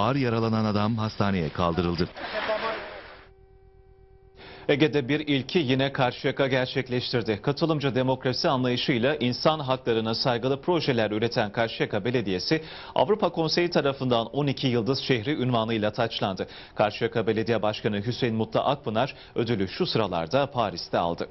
Ağır yaralanan adam hastaneye kaldırıldı. Ege'de bir ilki yine Karşıyaka gerçekleştirdi. Katılımcı demokrasi anlayışıyla insan haklarına saygılı projeler üreten Karşıyaka Belediyesi Avrupa Konseyi tarafından 12 Yıldız Şehri unvanıyla taçlandı. Karşıyaka Belediye Başkanı Hüseyin Mutlu Akpınar ödülü şu sıralarda Paris'te aldı.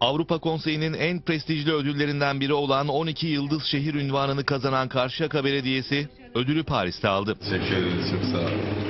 Avrupa Konseyi'nin en prestijli ödüllerinden biri olan 12 Yıldız Şehir ünvanını kazanan Karşıyaka Belediyesi ödülü Paris'te aldı. Teşekkür. Çok sağ olun.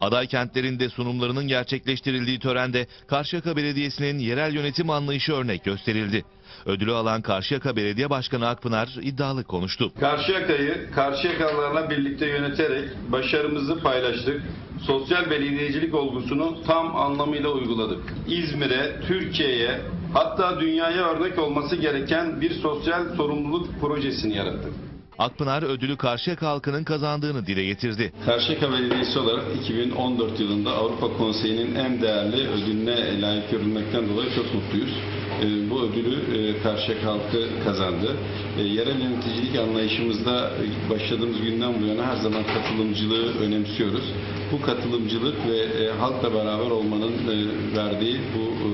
Aday kentlerinde sunumlarının gerçekleştirildiği törende Karşıyaka Belediyesi'nin yerel yönetim anlayışı örnek gösterildi. Ödülü alan Karşıyaka Belediye Başkanı Akpınar iddialı konuştu. Karşıyaka'yı Karşıyakalılarla birlikte yöneterek başarımızı paylaştık. Sosyal belediyecilik olgusunu tam anlamıyla uyguladık. İzmir'e, Türkiye'ye hatta dünyaya örnek olması gereken bir sosyal sorumluluk projesini yarattık. Akpınar ödülü Karşıyaka halkının kazandığını dile getirdi. Karşıyaka Belediyesi olarak 2014 yılında Avrupa Konseyi'nin en değerli ödülüne layık görülmekten dolayı çok mutluyuz. Ee, Bu ödülü e, halkı kazandı. Ee, Yerel yöneticilik anlayışımızda e, başladığımız günden bu yana her zaman katılımcılığı önemsiyoruz. Bu katılımcılık ve e, halkla beraber olmanın e, verdiği bu e,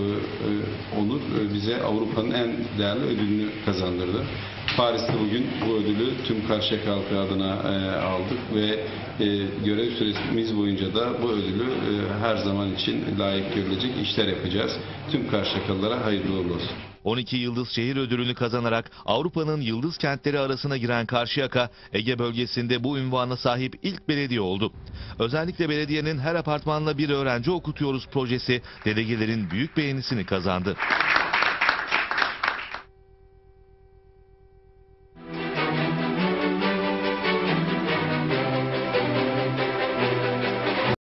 e, onur e, bize Avrupa'nın en değerli ödülünü kazandırdı. Paris'te bugün bu ödülü tüm Karşıyaka halkı adına e, aldık ve e, görev süremiz boyunca da bu ödülü e, her zaman için layık görülecek işler yapacağız. Tüm Karşıyakalılara hayırlı uğurlu olsun. 12 Yıldız Şehir ödülünü kazanarak Avrupa'nın yıldız kentleri arasına giren Karşıyaka, Ege bölgesinde bu ünvana sahip ilk belediye oldu. Özellikle belediyenin her apartmanla bir öğrenci okutuyoruz projesi delegelerin büyük beğenisini kazandı.